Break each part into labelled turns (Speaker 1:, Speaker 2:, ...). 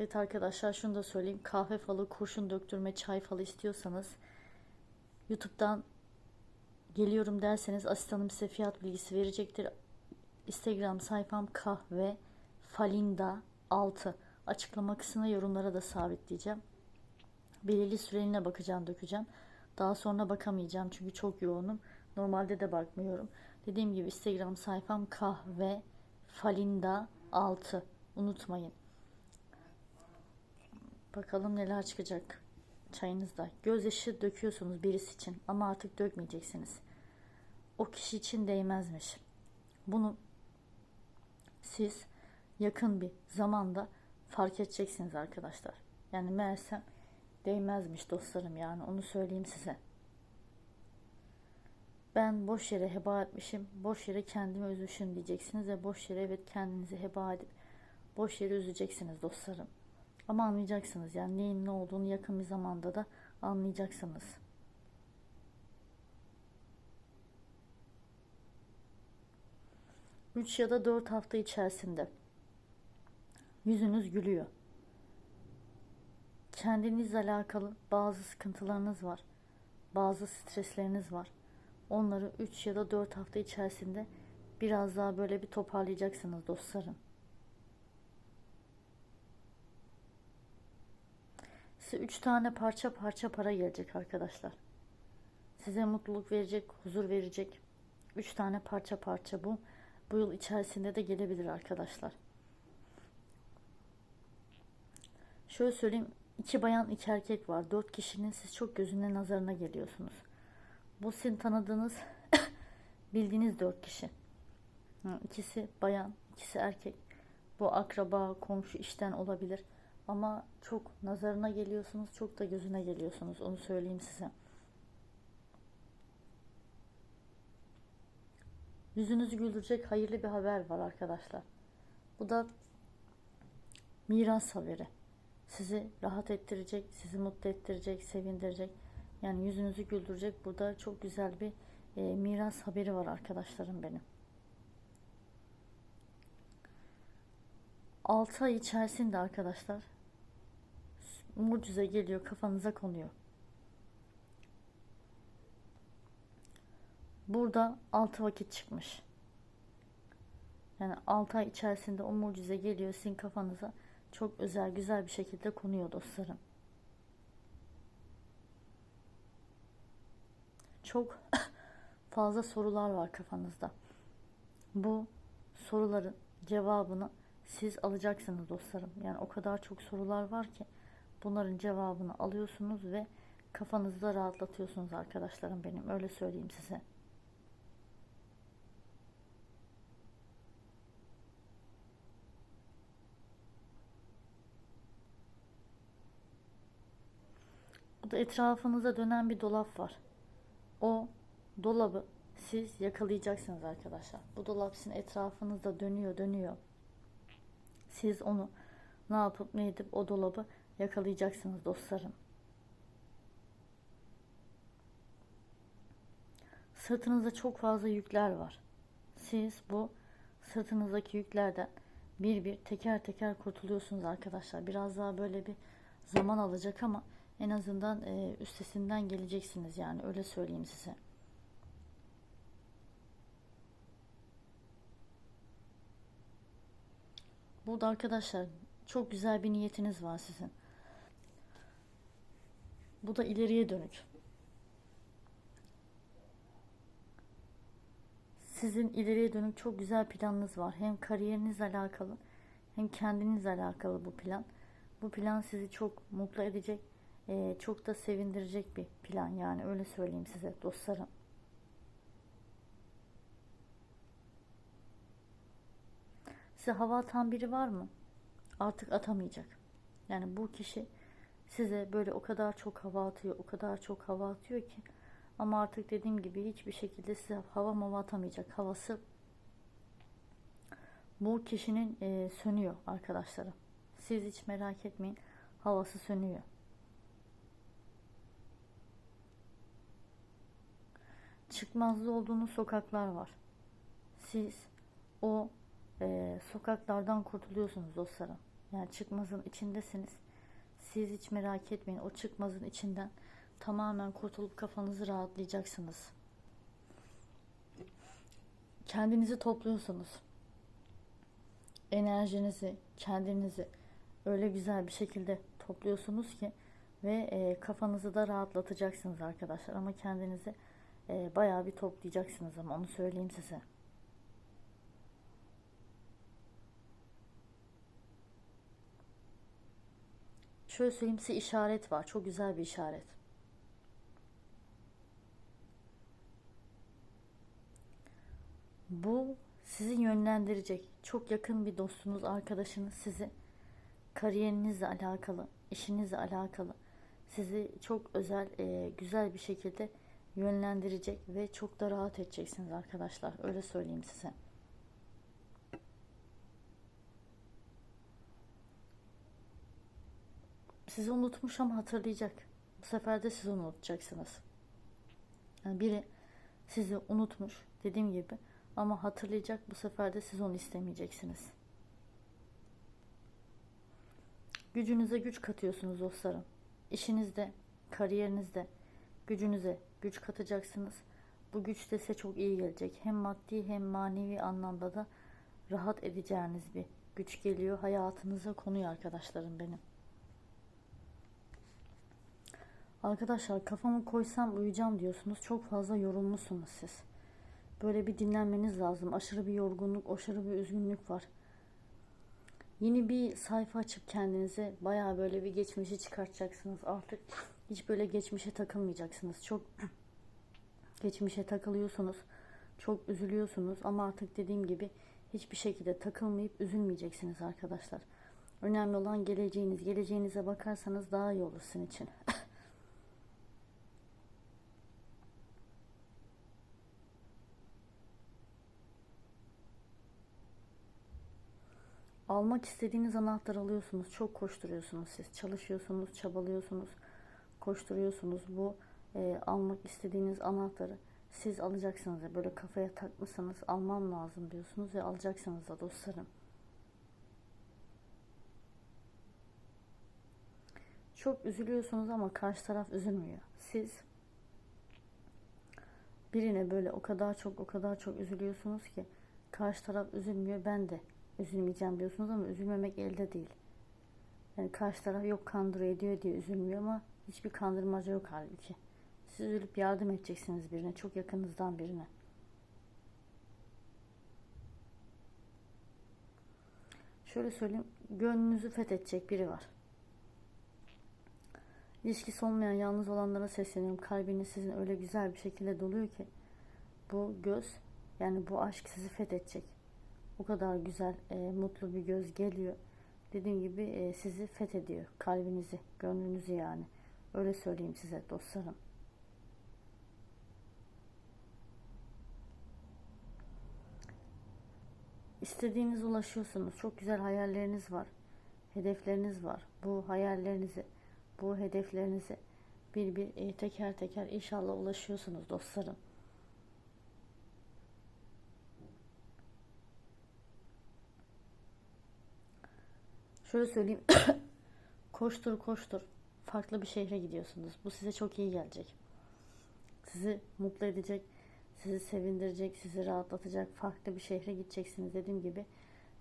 Speaker 1: Evet arkadaşlar şunu da söyleyeyim. Kahve falı, kurşun döktürme, çay falı istiyorsanız YouTube'dan geliyorum derseniz asistanım size fiyat bilgisi verecektir. Instagram sayfam kahve falinda 6 açıklama kısmına yorumlara da sabitleyeceğim. Belirli süreliğine bakacağım dökeceğim. Daha sonra bakamayacağım çünkü çok yoğunum. Normalde de bakmıyorum. Dediğim gibi Instagram sayfam kahve falinda 6 unutmayın. Bakalım neler çıkacak çayınızda. Gözyaşı döküyorsunuz birisi için ama artık dökmeyeceksiniz. O kişi için değmezmiş. Bunu siz yakın bir zamanda fark edeceksiniz arkadaşlar. Yani meğersem değmezmiş dostlarım yani onu söyleyeyim size. Ben boş yere heba etmişim, boş yere kendimi üzmüşüm diyeceksiniz ve boş yere evet kendinizi heba edip boş yere üzeceksiniz dostlarım. Ama anlayacaksınız yani neyin ne olduğunu yakın bir zamanda da anlayacaksınız. Üç ya da dört hafta içerisinde yüzünüz gülüyor. Kendinizle alakalı bazı sıkıntılarınız var. Bazı stresleriniz var. Onları 3 ya da 4 hafta içerisinde biraz daha böyle bir toparlayacaksınız dostlarım. Size 3 tane parça parça para gelecek arkadaşlar. Size mutluluk verecek, huzur verecek. 3 tane parça parça bu. Bu yıl içerisinde de gelebilir arkadaşlar. Şöyle söyleyeyim. iki bayan iki erkek var. Dört kişinin siz çok gözüne nazarına geliyorsunuz. Bu sizin tanıdığınız bildiğiniz dört kişi. İkisi bayan, ikisi erkek. Bu akraba, komşu işten olabilir. Ama çok nazarına geliyorsunuz, çok da gözüne geliyorsunuz. Onu söyleyeyim size. Yüzünüzü güldürecek hayırlı bir haber var arkadaşlar. Bu da miras haberi. Sizi rahat ettirecek, sizi mutlu ettirecek, sevindirecek. Yani yüzünüzü güldürecek. Burada çok güzel bir e, miras haberi var arkadaşlarım benim. 6 ay içerisinde arkadaşlar mucize geliyor kafanıza konuyor. Burada 6 vakit çıkmış. Yani 6 ay içerisinde o mucize geliyor sizin kafanıza çok özel güzel bir şekilde konuyor dostlarım. Çok fazla sorular var kafanızda. Bu soruların cevabını siz alacaksınız dostlarım. Yani o kadar çok sorular var ki bunların cevabını alıyorsunuz ve kafanızda rahatlatıyorsunuz arkadaşlarım benim. Öyle söyleyeyim size. Bu da etrafınıza dönen bir dolap var. O dolabı siz yakalayacaksınız arkadaşlar. Bu dolap sizin etrafınızda dönüyor dönüyor. Siz onu ne yapıp ne edip o dolabı yakalayacaksınız dostlarım. Sırtınızda çok fazla yükler var. Siz bu sırtınızdaki yüklerden bir bir teker teker kurtuluyorsunuz arkadaşlar. Biraz daha böyle bir zaman alacak ama en azından e, üstesinden geleceksiniz yani öyle söyleyeyim size. Burada arkadaşlar çok güzel bir niyetiniz var sizin. Bu da ileriye dönük. Sizin ileriye dönük çok güzel planınız var. Hem kariyerinizle alakalı hem kendinizle alakalı bu plan. Bu plan sizi çok mutlu edecek e, çok da sevindirecek bir plan yani öyle söyleyeyim size dostlarım. Size hava atan biri var mı? Artık atamayacak. Yani bu kişi size böyle o kadar çok hava atıyor, o kadar çok hava atıyor ki ama artık dediğim gibi hiçbir şekilde size hava mava atamayacak. Havası bu kişinin e, sönüyor arkadaşlarım. Siz hiç merak etmeyin. Havası sönüyor. Çıkmazda olduğunuz sokaklar var. Siz o e, sokaklardan kurtuluyorsunuz dostlarım. Yani çıkmazın içindesiniz. Siz hiç merak etmeyin. O çıkmazın içinden tamamen kurtulup kafanızı rahatlayacaksınız. Kendinizi topluyorsunuz. Enerjinizi, kendinizi öyle güzel bir şekilde topluyorsunuz ki ve e, kafanızı da rahatlatacaksınız arkadaşlar. Ama kendinizi e, bayağı bir toplayacaksınız ama onu söyleyeyim size. Şöyle söyleyeyim size işaret var. Çok güzel bir işaret. Bu sizi yönlendirecek. Çok yakın bir dostunuz, arkadaşınız sizi kariyerinizle alakalı, işinizle alakalı sizi çok özel, e, güzel bir şekilde yönlendirecek ve çok da rahat edeceksiniz arkadaşlar. Öyle söyleyeyim size. Sizi unutmuş ama hatırlayacak. Bu sefer de siz onu unutacaksınız. Yani biri sizi unutmuş dediğim gibi ama hatırlayacak bu sefer de siz onu istemeyeceksiniz. Gücünüze güç katıyorsunuz dostlarım. İşinizde, kariyerinizde gücünüze güç katacaksınız. Bu güç de size çok iyi gelecek. Hem maddi hem manevi anlamda da rahat edeceğiniz bir güç geliyor. Hayatınıza konuyor arkadaşlarım benim. Arkadaşlar kafamı koysam uyuyacağım diyorsunuz. Çok fazla yorulmuşsunuz siz. Böyle bir dinlenmeniz lazım. Aşırı bir yorgunluk, aşırı bir üzgünlük var. Yeni bir sayfa açıp kendinize baya böyle bir geçmişi çıkartacaksınız. Artık hiç böyle geçmişe takılmayacaksınız. Çok geçmişe takılıyorsunuz. Çok üzülüyorsunuz ama artık dediğim gibi hiçbir şekilde takılmayıp üzülmeyeceksiniz arkadaşlar. Önemli olan geleceğiniz. Geleceğinize bakarsanız daha iyi olur sizin için. almak istediğiniz anahtar alıyorsunuz. Çok koşturuyorsunuz siz. Çalışıyorsunuz, çabalıyorsunuz, koşturuyorsunuz. Bu e, almak istediğiniz anahtarı siz alacaksınız. Ya, böyle kafaya takmışsanız almam lazım diyorsunuz ve alacaksınız da dostlarım. Çok üzülüyorsunuz ama karşı taraf üzülmüyor. Siz birine böyle o kadar çok o kadar çok üzülüyorsunuz ki karşı taraf üzülmüyor. Ben de üzülmeyeceğim diyorsunuz ama üzülmemek elde değil. Yani karşı taraf yok kandırıyor ediyor diye üzülmüyor ama hiçbir kandırmaca yok halbuki. Siz üzülüp yardım edeceksiniz birine, çok yakınızdan birine. Şöyle söyleyeyim, gönlünüzü fethedecek biri var. İlişkisi olmayan yalnız olanlara sesleniyorum. Kalbiniz sizin öyle güzel bir şekilde doluyor ki bu göz yani bu aşk sizi fethedecek o kadar güzel, e, mutlu bir göz geliyor. Dediğim gibi e, sizi fethediyor. Kalbinizi, gönlünüzü yani. Öyle söyleyeyim size dostlarım. İstediğiniz ulaşıyorsunuz. Çok güzel hayalleriniz var. Hedefleriniz var. Bu hayallerinizi, bu hedeflerinizi bir bir e, teker teker inşallah ulaşıyorsunuz dostlarım. Şöyle söyleyeyim. koştur koştur. Farklı bir şehre gidiyorsunuz. Bu size çok iyi gelecek. Sizi mutlu edecek, sizi sevindirecek, sizi rahatlatacak farklı bir şehre gideceksiniz dediğim gibi.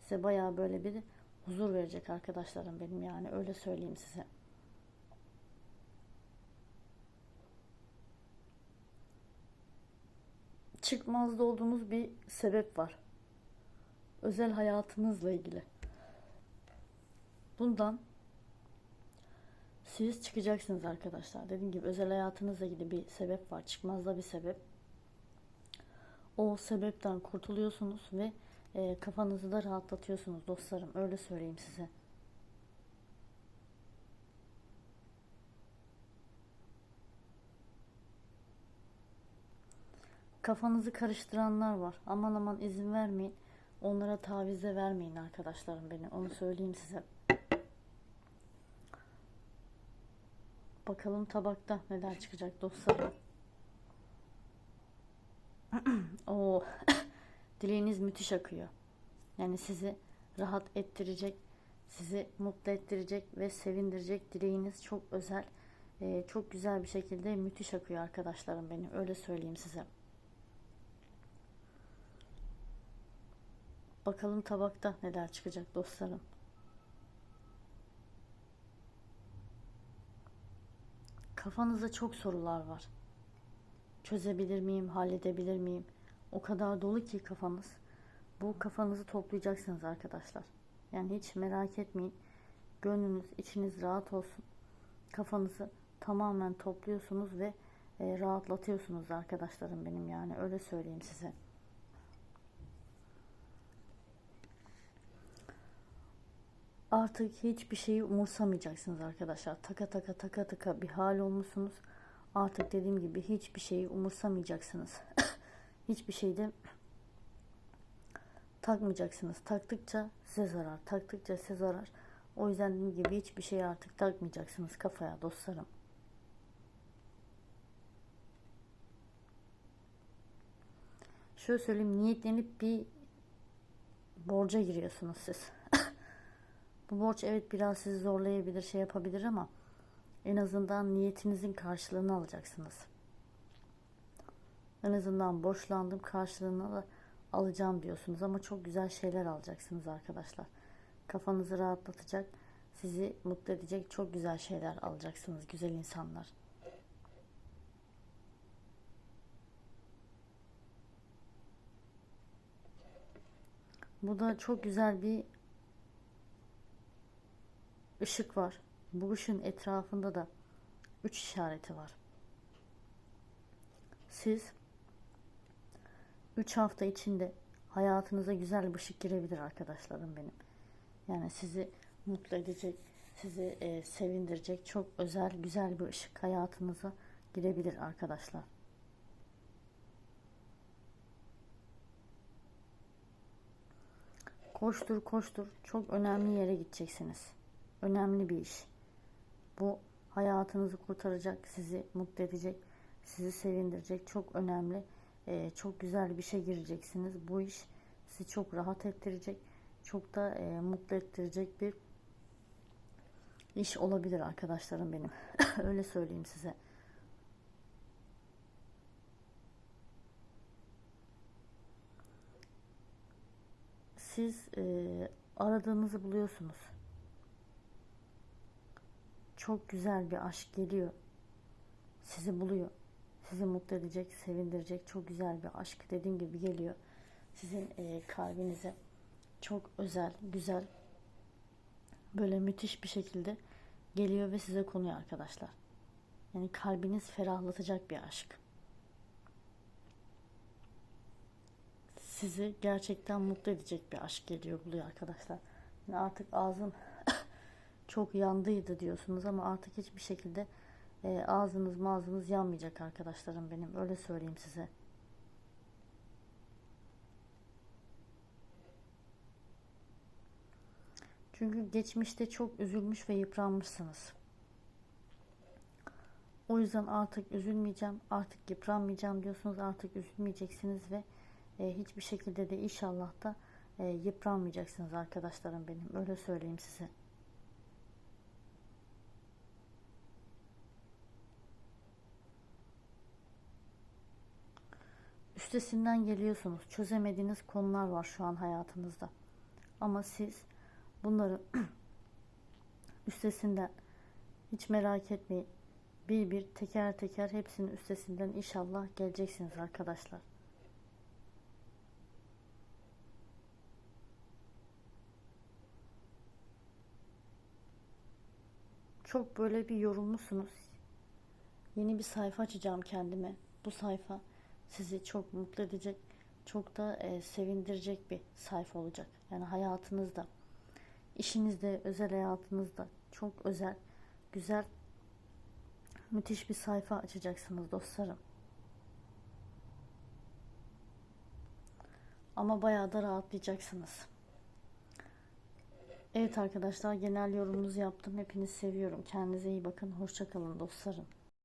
Speaker 1: Size bayağı böyle bir huzur verecek arkadaşlarım benim yani öyle söyleyeyim size. Çıkmazda olduğunuz bir sebep var. Özel hayatınızla ilgili. Bundan siz çıkacaksınız arkadaşlar. Dediğim gibi özel hayatınızla ilgili bir sebep var. Çıkmazda bir sebep. O sebepten kurtuluyorsunuz ve e, kafanızı da rahatlatıyorsunuz dostlarım. Öyle söyleyeyim size. Kafanızı karıştıranlar var. Aman aman izin vermeyin. Onlara tavize vermeyin arkadaşlarım beni. Onu söyleyeyim size. Bakalım tabakta neler çıkacak dostlarım. Oo, dileğiniz müthiş akıyor. Yani sizi rahat ettirecek, sizi mutlu ettirecek ve sevindirecek dileğiniz çok özel, e, çok güzel bir şekilde müthiş akıyor arkadaşlarım benim. Öyle söyleyeyim size. Bakalım tabakta neler çıkacak dostlarım. Kafanızda çok sorular var. Çözebilir miyim, halledebilir miyim? O kadar dolu ki kafanız. Bu kafanızı toplayacaksınız arkadaşlar. Yani hiç merak etmeyin. Gönlünüz, içiniz rahat olsun. Kafanızı tamamen topluyorsunuz ve e, rahatlatıyorsunuz arkadaşlarım benim yani öyle söyleyeyim size. Artık hiçbir şeyi umursamayacaksınız arkadaşlar. Taka taka taka taka bir hal olmuşsunuz. Artık dediğim gibi hiçbir şeyi umursamayacaksınız. hiçbir şeyde takmayacaksınız. Taktıkça size zarar, taktıkça size zarar. O yüzden dediğim gibi hiçbir şeyi artık takmayacaksınız kafaya dostlarım. Şöyle söyleyeyim niyetlenip bir borca giriyorsunuz siz. Bu borç evet biraz sizi zorlayabilir, şey yapabilir ama en azından niyetinizin karşılığını alacaksınız. En azından borçlandım karşılığını da alacağım diyorsunuz ama çok güzel şeyler alacaksınız arkadaşlar. Kafanızı rahatlatacak, sizi mutlu edecek çok güzel şeyler alacaksınız güzel insanlar. Bu da çok güzel bir ışık var. Bu ışığın etrafında da üç işareti var. Siz 3 hafta içinde hayatınıza güzel bir ışık girebilir arkadaşlarım benim. Yani sizi mutlu edecek, sizi e, sevindirecek çok özel, güzel bir ışık hayatınıza girebilir arkadaşlar. Koştur koştur çok önemli yere gideceksiniz. Önemli bir iş. Bu hayatınızı kurtaracak, sizi mutlu edecek, sizi sevindirecek çok önemli, e, çok güzel bir şey gireceksiniz. Bu iş sizi çok rahat ettirecek, çok da e, mutlu ettirecek bir iş olabilir arkadaşlarım benim. Öyle söyleyeyim size. Siz e, aradığınızı buluyorsunuz. Çok güzel bir aşk geliyor. Sizi buluyor. Sizi mutlu edecek, sevindirecek çok güzel bir aşk dediğim gibi geliyor. Sizin e, kalbinize çok özel, güzel, böyle müthiş bir şekilde geliyor ve size konuyor arkadaşlar. Yani kalbiniz ferahlatacak bir aşk. Sizi gerçekten mutlu edecek bir aşk geliyor buluyor arkadaşlar. Yani artık ağzım çok yandıydı diyorsunuz ama artık hiçbir şekilde e, ağzınız mağazınız yanmayacak arkadaşlarım benim. Öyle söyleyeyim size. Çünkü geçmişte çok üzülmüş ve yıpranmışsınız. O yüzden artık üzülmeyeceğim, artık yıpranmayacağım diyorsunuz. Artık üzülmeyeceksiniz ve e, hiçbir şekilde de inşallah da e, yıpranmayacaksınız arkadaşlarım benim. Öyle söyleyeyim size. Üstesinden geliyorsunuz. Çözemediğiniz konular var şu an hayatınızda. Ama siz bunları üstesinden hiç merak etmeyin. Bir bir teker teker hepsinin üstesinden inşallah geleceksiniz arkadaşlar. Çok böyle bir yorulmuşsunuz. Yeni bir sayfa açacağım kendime. Bu sayfa sizi çok mutlu edecek, çok da e, sevindirecek bir sayfa olacak. Yani hayatınızda, işinizde, özel hayatınızda çok özel, güzel, müthiş bir sayfa açacaksınız dostlarım. Ama bayağı da rahatlayacaksınız. Evet arkadaşlar genel yorumunuzu yaptım. Hepinizi seviyorum. Kendinize iyi bakın. Hoşçakalın dostlarım.